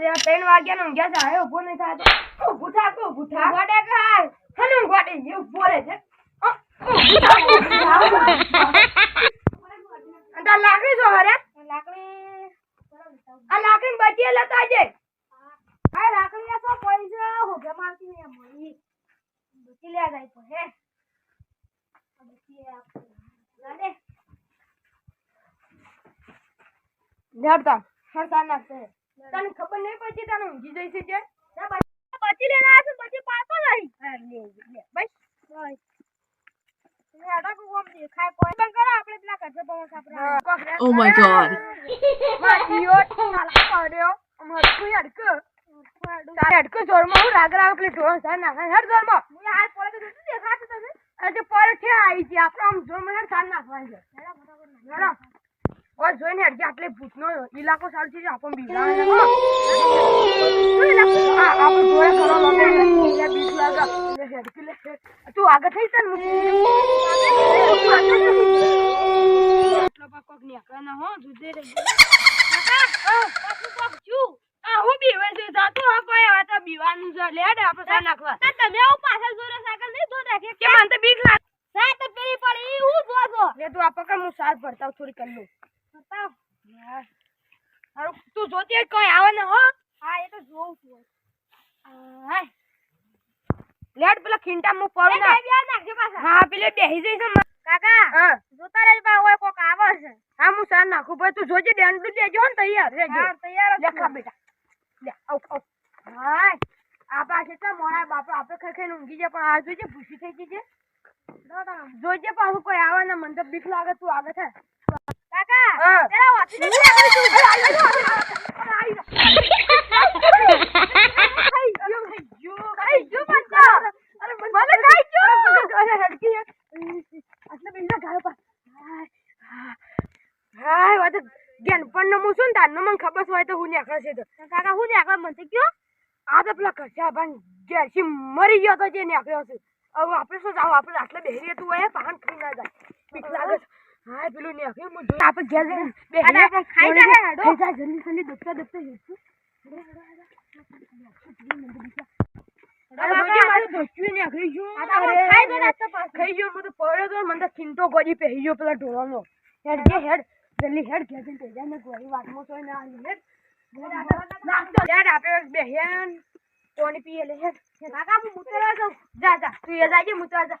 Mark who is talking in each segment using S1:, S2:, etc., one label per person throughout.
S1: લે ત્રણ વાગ્યાનો ઊંઘ્યા છે આયો ઊભો નહીં થાય તો. ઊભું થા કો ઊભું થા. ગોડે ખાય હને ગોડે જે ઊભો રહે છે. લાકડી જો હરે.
S2: લાકડી.
S1: આ લાકડી બચી લેતા જે
S2: આ લાકડી આ તો પડી છે હોગે મારતી ને મળી બચી લે જાય તો હે. બચી લે
S1: હરતા નાખશે. તને ખબર નહીં પડતી તને ઊંઘી જઈ છે જે
S2: બચી લેના છે બચી પાતો નહીં હા લે લે બસ. બસ. હેડા કો કોમ દેખાય પોઈ બંધ કરો આપણે પેલા કચરો પવન સાપરા
S3: Oh my god.
S1: માટીઓ ઠાલા પાડ્યો. અમાર તું હડક તારે હડક જોરમાં હું રાગ રાગ પેલી ઢોળ સાર નાખે હેડ જોરમાં.
S2: મને હાથ પડે તો શું દેખાતું તને
S1: આજે પર છે આવી છે આમ જોરમાં સાર નાખવા છે. ઓય જોઈને હેડ આટલે ભૂતનો ઇલાકો સારું છે આપણ બીજા આપણે કરવા લાગે લે. તું આગળ થઈ તને એટલો પાક નીકળે ના હો દૂધે રહી
S2: કોક છું
S1: આ હું બીવે છે જાતું હા કોઈ હવે તો બીવાનું છે. લે હેડ આપણે સાર નાખવા.
S2: તો તમે આવું પાછળ જોડે સાયકલ નહીં ધો રાખે.
S1: કે મને તો બીક લાગે
S2: સાહેબ તો પેલી પડી હું જો છો
S1: લે તું આ હું સાર ભરતા થોડી કર લઉં.
S2: બતાવ
S1: હારું તું જોતી કોઈ આવે ને હો?
S2: હા એ તો જોઉં છું.
S1: હાય લેડ પેલા ખીંટા
S2: એ
S1: પડું ના.
S2: બે નાખજો પાછા.
S1: હા પેલે બેહી જઈશ
S2: કાકા
S1: હા.
S2: જોતા રહેજો બા ઓય કોક આવે છે.
S1: હા હું સાર નાખું. ભાઈ તું જોજે ડેન્ડું દેજો ને તૈયાર. રહેજો
S2: હા તૈયાર જ
S1: લે બેટા. લે આવ આવ. હાય. આપા કેટલા મોડા બાપા આપણે ખાઈ ઊંઘી જાય પણ આ જોજે ભૂસી થઈ ગઈ છે. જોજે પાછું કોઈ આવે ને મને તો બીક લાગે તું આગળ થાય
S2: કાકા
S1: હા.
S2: પેલા વાંચી દે
S1: ખબર હોય તો હું નીકળે છે તો
S2: કાકા હું ને આગળ મને કયો
S1: આ તો પેલા કચ્યા ભાઈ ઘેરથી મરી ગયો તો જે નીકળ્યો છે. હવે આપણે શું જાવ? આપણે આટલે બેહી તું હોય પાન ખાઈ ના જાય. બીક લાગે. હા પેલું નીકળ્યું હું જોઈ આપણે ઘેર જઈને
S2: બે આપણે ખાઈ જા હેડો.
S1: ખાઈ જાય જલ્દી જલ્દી દોડતા દોડતા જઈશું. અરે
S2: કાકા,
S1: બાજુ મારું ધોતિયું નીકળી ગયું.
S2: આ તો આપણે
S1: અરે,
S2: ખાઈ ગયો નાસ્તો પાછો.
S1: ખાઈ ગયો હું તો પડ્યો તો મને તો ખીંટો ગોળી પહેરી ગયો પેલા ઢોળાનો. હેડ જે હેડ. ને ના ને પાણી પીએ લે હેડ હેડ.
S2: કાકા હું મુતરવા જાઉં
S1: જા જા તું એ જાજે તો જા.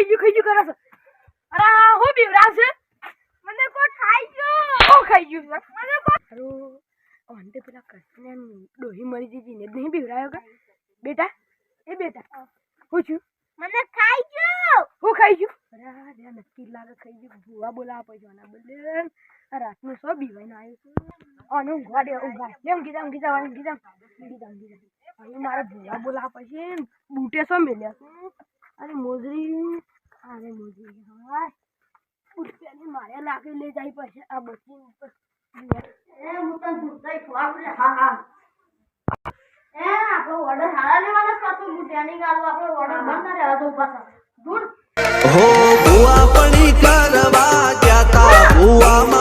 S1: ખાઈ નાખો ખાઈ ગયું ખાઈ ગયું. કરે છે અરે હો છે?
S2: મને કો ખાઈ ગયો.
S1: હું ખાઈ ગયું છે
S2: મને
S1: કો અંતે પેલા કૃષ્ણ ડોહી મરી જતી ને નહીં બીવડાયો કા? બેટા એ બેટા હું છું.
S2: મને ખાઈ ગયો.
S1: હું ખાઈ ગયું. અરે રે નક્કી લાગે ખાઈ ગયું. ભૂવા બોલાવા પછી આના બદલે. રાતનું સો બીવાઈને આવ્યું છું? અને ઊંઘવા દે ઊંઘવા. જેમ જા ઊંઘી જા ઊંઘી જા હવે મારે ભૂવા બોલાવા પછી બૂટે સો મેલ્યા અને અરે મોજરી. અરે મોજી હા ઉઠ્યાની મારે લાગે લઈ જાય પછી આ બચી
S2: એ હું તો દૂધઈ ખવાડું હા હા. એ આપણો ઓર્ડર હારા લેવાનો પાછો. હું ટ્રેનિંગ આલું આપણો ઓર્ડર બંધ ના રહેવા દઉં પાછો. દૂર
S4: હો ભુવા પણી કરવા ગયા તા.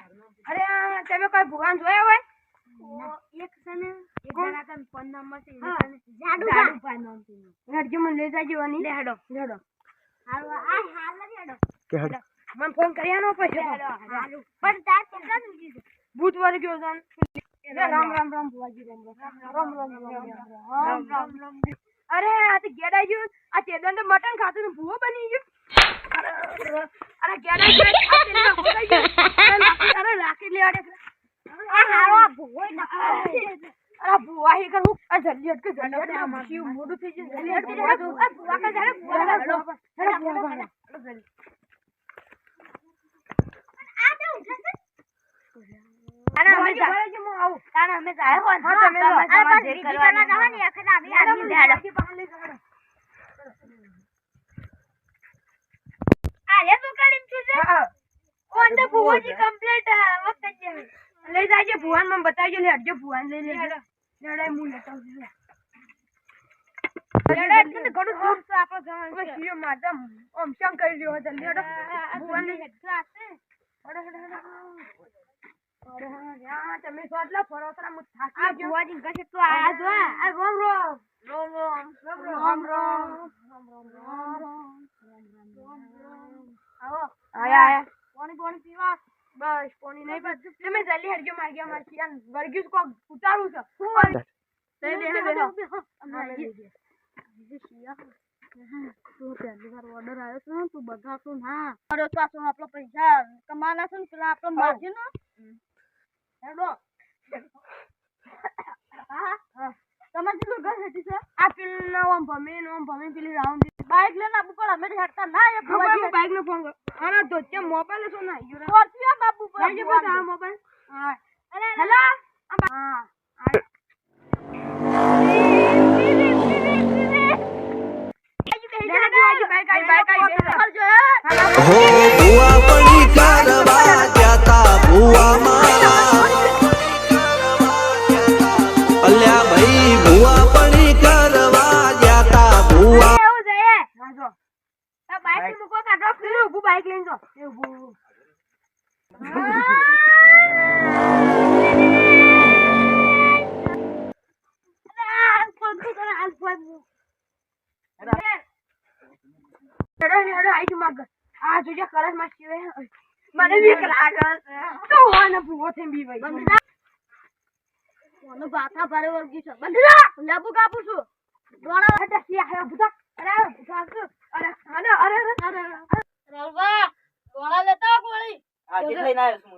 S4: તમે કોઈ ભગવાન જોયા હોય? એક
S2: સને એક જણા
S1: કન ફોન નંબર છે કે હેડો. મને ફોન કર્યા
S2: નો પછી પણ તાર કેટલા નું કીધું
S1: ભૂત વાર ગયો તન રામ રામ રામ ભુવાજી રામ રામ અરે આ તો ગેડાઈ ગયો આ ચેદન તો મટન ખાતું નું ભૂવો બની ગયું અરે ગેડાઈ ગયો આ ચેદન ભૂવાઈ ગયો અરે રાખી લેવા દે
S2: આ હારો આ ભૂવો ના
S1: અરે ભુવા હે કરું આ જલ્દી અટકે જલ્દી અટકે મોડું થઈ જશે જલ્દી અટકે ભુવા કા જારે ભુવા કારણ અમે
S2: તો આવ્યો ને
S1: હા તમે તમારે
S2: જે
S1: કરવાનું
S2: જવાની આખે આવી આવી ઢાળો અરે તું કડીમ છું છે કોણ તો ભુવાજી કમ્પ્લીટ વખત જ
S1: લઈ જાજે ભુવાન મને બતાવજો લે હટજો ભુવાન લઈ લે લડાઈ હું લેતો
S2: લડાઈ તો ઘણું દૂર છે આપણો જવાનું
S1: છે. શિયો માધમ ઓમ શંકર રહ્યો હતો લેડો ભુવાન. લઈ
S2: હેડ છે.
S1: હડો હડો હડો. તમે તો આટલા ફરોસરા હું થાકી ગયો.
S2: ભુવાજી કશે તો આ જો આ આ રોમ રોમ.
S1: રોમ રોમ.
S2: રોમ રોમ. આવો.
S1: આયા આયા.
S2: પાણી પાણી પીવા.
S1: બસ કોની નહીં બસ. તમે જલ્દી હટજો માગ્યા મારથી આ વર્ગ્યુસ કોક ઉતારું છે. શું? હે બેહો
S2: તું પહેલી વાર ઓર્ડર આવ્યો છે તું ના. અરે પાછો આપણો પૈસા કમાના છે ને પેલા આપણો માર્જિન ને. હેડો. હા હા. તમારે કેટલું ઘર હેઠી છે.
S1: આ પેલું ઓમ ભમી ઓમ ભમે પેલી રાઉન્ડ
S2: બાઈક લઈને આપવું પડે અમે હેડતા ના એ ભુવાજી
S1: નો ફોન કર આના તો તે મોબાઈલ છો ના યુરા
S2: સ્કોર્પિયો બાપુ પર
S1: લઈ જજો આ મોબાઈલ. હા.
S2: અરે
S1: હેલો? હા
S4: હો.
S1: Ada ada ada itu maga. Ah, tu je kelas masih eh. મને બીક લાગે છે. તો હોને ભૂવો થઈ બી ભાઈ
S2: મને બાથા ભારે વર્ગી છે. બંધરા લાબુ કાપુ છું.
S1: દોણા હટે સી આયો બુધા અરે ભાગુ અરે અરે અરે અરે.
S2: રલવા દોણા લેતા
S5: કોળી આજે લઈને આવ્યો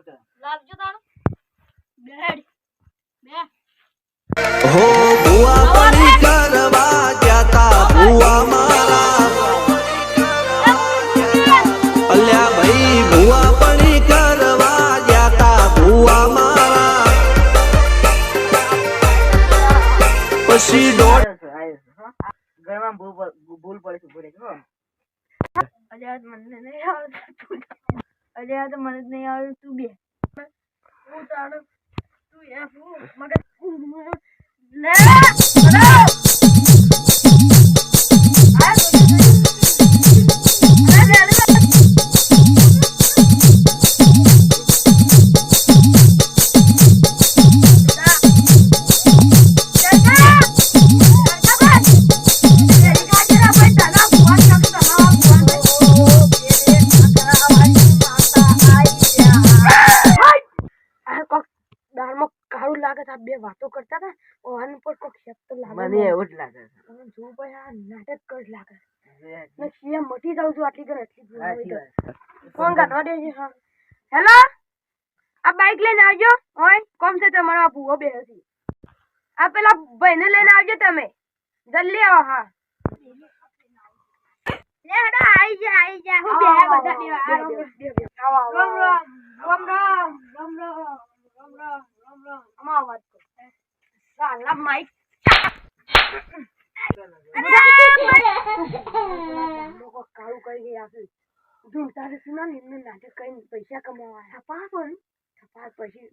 S1: આ તો મને જ નહીં આવડતું તું બે. હું તારું તું એ મગર લે! બે વાતો કરતા હતા ઓન પર કોક શબ્દ લાગે
S5: મને એવું જ લાગે છે.
S1: મને જો ભાઈ આ નાટક કર લાગે. મેં સીએમ મટી જાઉં છું આટલી ઘર આટલી હોય. ફોન કાઢવા દેજે હા. હેલો? આ બાઈક લઈને આવજો. ઓય કોમ છે તમારો આ ભૂવો બે હતી આ પેલા ભાઈને લઈને આવજો તમે. જલ્દી આવો હા.
S2: લે હડો જા આવી જા. હું બે બધા બે
S1: આવો,
S2: રામ રામ
S1: રામ રામ રામ રામ. અમારો વાત કર સાલા માઈક લોકો કાળું કરી ગયા છે ઢૂંઢતા છે સુના ને એમને નાટક કરીને પૈસા કમાવા છપાર પણ છપાર પછી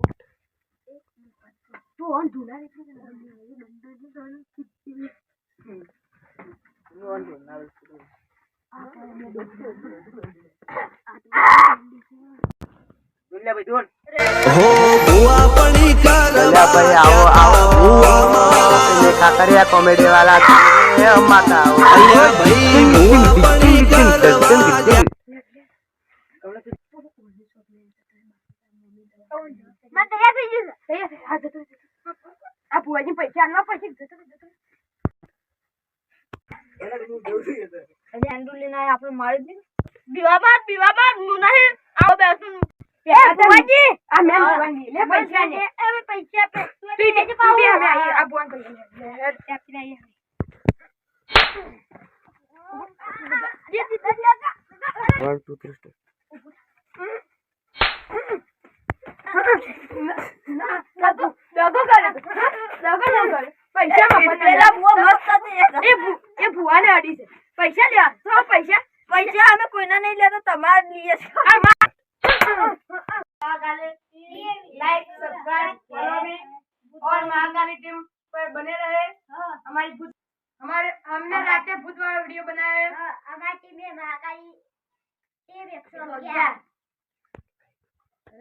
S1: તો ઓન ઢૂંઢા દેખે છે
S5: બંદર જે ધન કિત્તી ઓન ઢૂંઢા દેખે આ તો ઢૂંઢા ભાઈ ઢૂંઢ
S4: હો બુઆ પણી કરવા
S5: ભાઈ આવો આવો.
S4: બુઆ માં
S5: કાકરિયા કોમેડી વાળા એ માતા
S4: આવો. ભાઈ
S1: બુઆ આ બુઆની પૈસા આલવા પછી જતો
S2: આપણે મારી દીધું. પીવા બાદ પીવા બાદ હું નહીં આવો બેસું.
S1: એ two, three, મેમ हम आगामी टीम पर बने रहे हाँ। हमारी भूत हमारे हमने रात में भूत वाला वीडियो बनाया है
S2: हाँ। हमारी टीम है महाकाली टीम एक सौ ग्यारह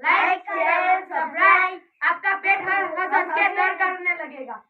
S1: लाइक शेयर सब्सक्राइब आपका पेट हर हर संस्कार करने लगेगा